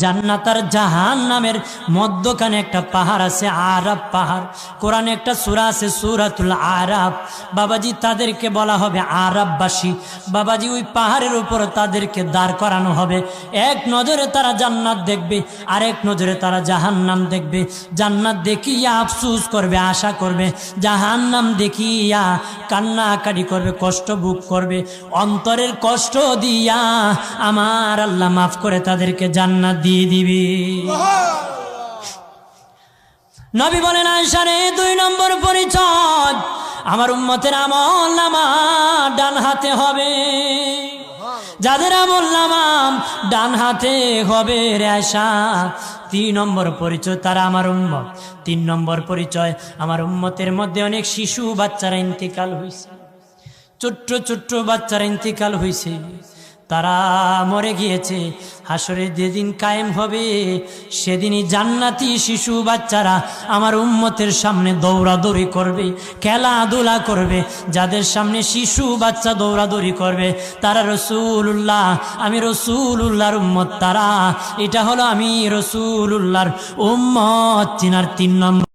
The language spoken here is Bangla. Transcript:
জান্নাতার জাহান নামের মধ্যখানে একটা পাহাড় আছে, আরাব পাহাড়। কোরআনে একটা সুরা আছে, সুরাতুল আরাব। বাবাজি, তাদেরকে বলা হবে আরাববাসী। বাবাজি, ওই পাহাড়ের উপর তাদেরকে দাঁড় করানো হবে। এক নজরে তারা জান্নাত দেখবে আর এক নজরে তারা জাহান্নাম দেখবে। জান্নাত দেখিয়া আফসুস করবে, আশা করবে, জাহান্নাম দেখিয়া কান্নাকাটি করবে, কষ্ট বুক করবে, অন্তরের কষ্ট দিয়া আমার আল্লাহ মাফ করে তাদেরকে জান্নাত দিয়ে দিবি। নবী বলেন আয়সারে দুই নম্বর পরিচয়, আমার উম্মতের আমল নামা ডান হাতে হবে। যাদের আমল নামাম, ডান হাতে হবে রেশা। তিন নম্বর পরিচয় তারা আমার উম্মত। তিন নম্বর পরিচয় আমার উম্মতের মধ্যে অনেক শিশু বাচ্চারা ইন্তিকাল হয়েছে ছোট্ট ছোট্ট বাচ্চারা ইন্তিকাল হয়েছে তারা মরে গিয়েছে। হাসরে যেদিন কায়েম হবে, সেদিনই জান্নাতি শিশু বাচ্চারা আমার উম্মতের সামনে দৌড়াদৌড়ি করবে, খেলাধুলা করবে। যাদের সামনে শিশু বাচ্চা দৌড়াদৌড়ি করবে, তারা রসুল্লাহ আমি রসুল্লাহর উম্মত তারা। এটা হলো আমি রসুল্লাহর উম্মত চিনার তিন নম্বর।